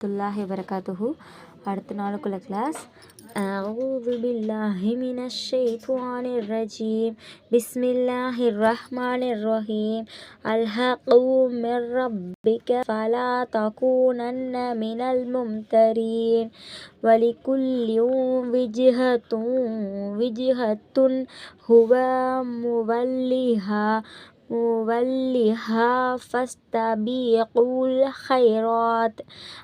துல்லாஹி வரகாத்துஹு அடுத்த நாளுக்குள்ள கிளாஸ் أعوذ بالله من الشيطان الرجيم بسم الله الرحمن الرحيم الحق من ربك فلا تكونن من الممترين ولكل وجهة وجهة هو موليها مولها فاستبقوا الخيرات.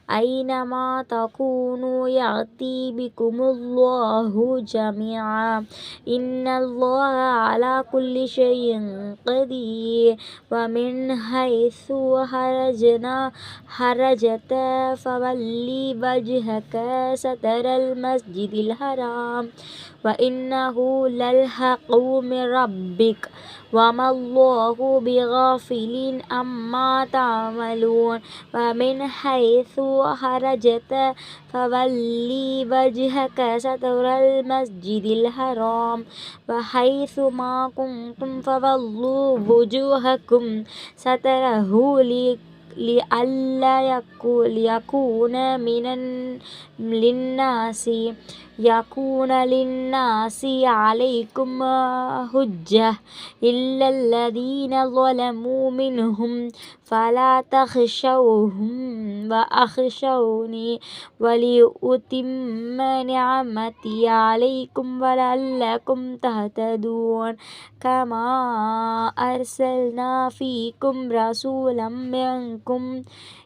أينما تكونوا يأتي بكم الله جميعا. إن الله على كل شيء قدير. ومن حيث خرجنا خرجت فولي وجهك ستر المسجد الحرام. وإنه للحق من ربك. وما الله بغافل عما تعملون ومن حيث خرجت فولي وجهك شطر المسجد الحرام وحيث ما كنتم فولوا وجوهكم شطره لئلا يكون من للناس يكون للناس عليكم حجة إلا الذين ظلموا منهم فلا تخشوهم وأخشوني ولأتم نعمتي عليكم ولعلكم تهتدون كما أرسلنا فيكم رسولا منكم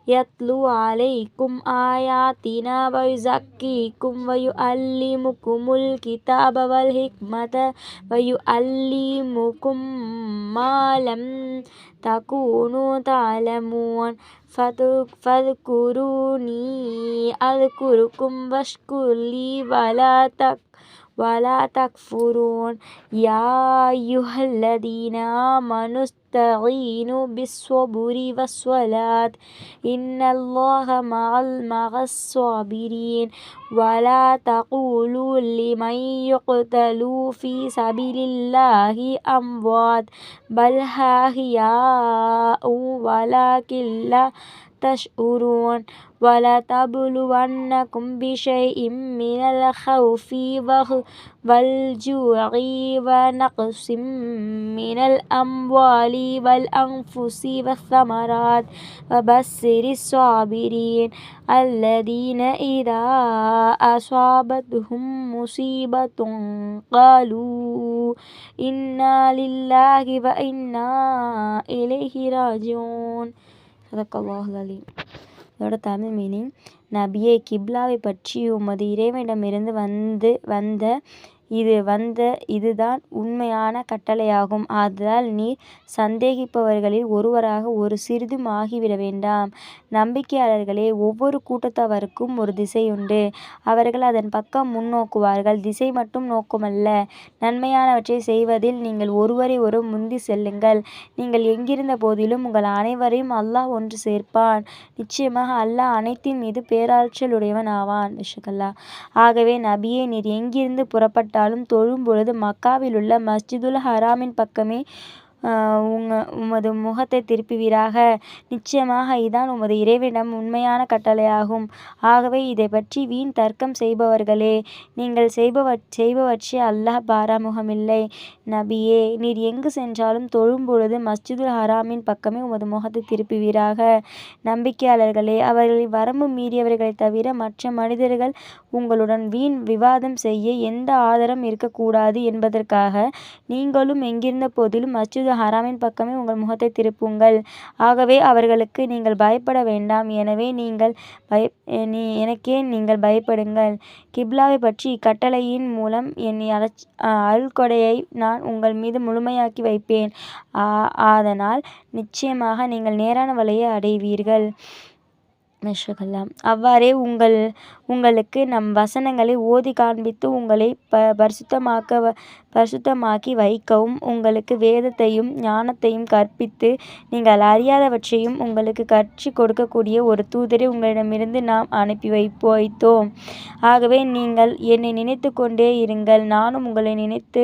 يتلو عليكم آياتنا ويزكيكم ويعلمكم الكتاب والحكمة ويعلمكم ما لم تكونوا تعلمون فاذكروني أذكركم واشكروا لي ولا تك ولا تكفرون. يا أيها الذين آمنوا استعينوا بالصبر والصلاة. إن الله مع الصابرين ولا تقولوا لمن يقتل في سبيل الله أموات. بل أحياء ولكن لا تشعرون ولتبلونكم بشيء من الخوف والجوع ونقص من الأموال والأنفس والثمرات وبشر الصابرين الذين إذا أصابتهم مصيبة قالوا إنا لله وإنا إليه راجعون. صدق الله العليم இதோட தமிழ் மீனிங் நபியே கிப்லாவை பற்றி உமது இறைவனிடமிருந்து வந்து வந்த இது வந்த இதுதான் உண்மையான கட்டளையாகும். ஆதலால் நீர் சந்தேகிப்பவர்களில் ஒருவராக ஒரு சிறிதும் ஆகிவிட வேண்டாம். நம்பிக்கையாளர்களே ஒவ்வொரு கூட்டத்தவருக்கும் ஒரு திசையுண்டு. அவர்கள் அதன் பக்கம் முன்னோக்குவார்கள். திசை மட்டும் நோக்கமல்ல. நன்மையானவற்றை செய்வதில் நீங்கள் ஒருவரை ஒரு முந்தி செல்லுங்கள். நீங்கள் எங்கிருந்த போதிலும் உங்கள் அனைவரையும் அல்லாஹ் ஒன்று சேர்ப்பான். நிச்சயமாக அல்லாஹ் அனைத்தின் மீது பேராற்றலுடையவன் ஆவான். விஷகல்லா ஆகவே நபியே நீர் எங்கிருந்து புறப்பட்ட தொழும் பொழுது மக்காவிலுள்ள மஸ்ஜிதுல் ஹராமின் பக்கமே உங்கள் உமது முகத்தை திருப்புவீராக. நிச்சயமாக இதான் உமது இறைவனிடம் உண்மையான கட்டளையாகும். ஆகவே இதை பற்றி வீண் தர்க்கம் செய்பவர்களே நீங்கள் செய்பவ செய்பவற்றை அல்லாஹ் பாராமுகமில்லை. நபியே நீர் எங்கு சென்றாலும் தொழும்பொழுது மஸ்ஜிதுல் ஹராமின் பக்கமே உமது முகத்தை திருப்புவீராக. நம்பிக்கையாளர்களே அவர்களின் வரம்பு மீறியவர்களை தவிர மற்ற மனிதர்கள் உங்களுடன் வீண் விவாதம் செய்ய எந்த ஆதாரம் இருக்கக்கூடாது என்பதற்காக நீங்களும் எங்கிருந்த போதிலும் மஸ்ஜிது ஹராமின் பக்கமே உங்கள் முகத்தை திருப்புங்கள். ஆகவே அவர்களுக்கு நீங்கள் பயப்பட வேண்டாம். எனவே நீங்கள் பய நீ எனக்கே நீங்கள் பயப்படுங்கள். கிப்லாவை பற்றி இக்கட்டளையின் மூலம் என் அலச் அருள்கொடையை நான் உங்கள் மீது முழுமையாக்கி வைப்பேன். அதனால் நிச்சயமாக நீங்கள் நேரான வழியை அடைவீர்கள். மெஷகல்லாம் அவ்வாறே உங்கள் உங்களுக்கு நம் வசனங்களை ஓதி காண்பித்து உங்களை ப பரிசுத்தமாக்க பரிசுத்தமாக்கி வைக்கவும் உங்களுக்கு வேதத்தையும் ஞானத்தையும் கற்பித்து நீங்கள் அறியாதவற்றையும் உங்களுக்கு கற்று கொடுக்கக்கூடிய ஒரு தூதரை உங்களிடமிருந்து நாம் அனுப்பி வைப்பு வைத்தோம். ஆகவே நீங்கள் என்னை நினைத்து கொண்டே இருங்கள். நானும் உங்களை நினைத்து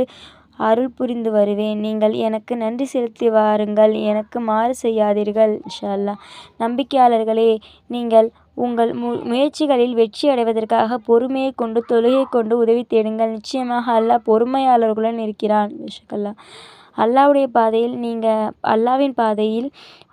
அருள் புரிந்து வருவேன். நீங்கள் எனக்கு நன்றி செலுத்தி வாருங்கள். எனக்கு மாறு செய்யாதீர்கள். இன்ஷா நம்பிக்கையாளர்களே நீங்கள் உங்கள் மு முயற்சிகளில் வெற்றி அடைவதற்காக பொறுமையை கொண்டு தொழுகை கொண்டு உதவி தேடுங்கள். நிச்சயமாக அல்லாஹ் பொறுமையாளர்களுடன் இருக்கிறான். விஷக்கல்லா அல்லாவுடைய பாதையில் நீங்கள் அல்லாவின் பாதையில்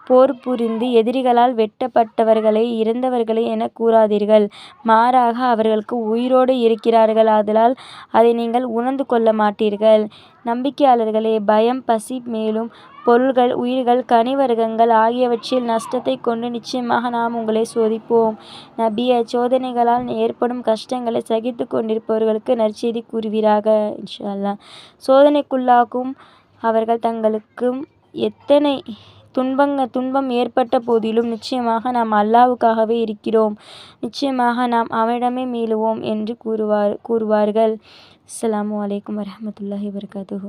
போர் புரிந்து எதிரிகளால் வெட்டப்பட்டவர்களை இறந்தவர்களை என கூறாதீர்கள். மாறாக அவர்களுக்கு உயிரோடு இருக்கிறார்கள். ஆதலால் அதை நீங்கள் உணர்ந்து கொள்ள மாட்டீர்கள். நம்பிக்கையாளர்களே பயம் பசி மேலும் பொருள்கள் உயிர்கள் கனிவர்க்கங்கள் ஆகியவற்றில் நஷ்டத்தை கொண்டு நிச்சயமாக நாம் உங்களை சோதிப்போம். நபிய சோதனைகளால் ஏற்படும் கஷ்டங்களை சகித்து கொண்டிருப்பவர்களுக்கு நற்செய்தி கூறுவீராக இன்ஷா அல்லா சோதனைக்குள்ளாகும் அவர்கள் தங்களுக்கும் எத்தனை துன்பங்க துன்பம் ஏற்பட்ட போதிலும் நிச்சயமாக நாம் அல்லாவுக்காகவே இருக்கிறோம். நிச்சயமாக நாம் அவனிடமே மீளுவோம் என்று கூறுவார் கூறுவார்கள். அஸ்ஸலாமு அலைக்கும் வரமத்துல்லாஹி வபரகாத்துஹு.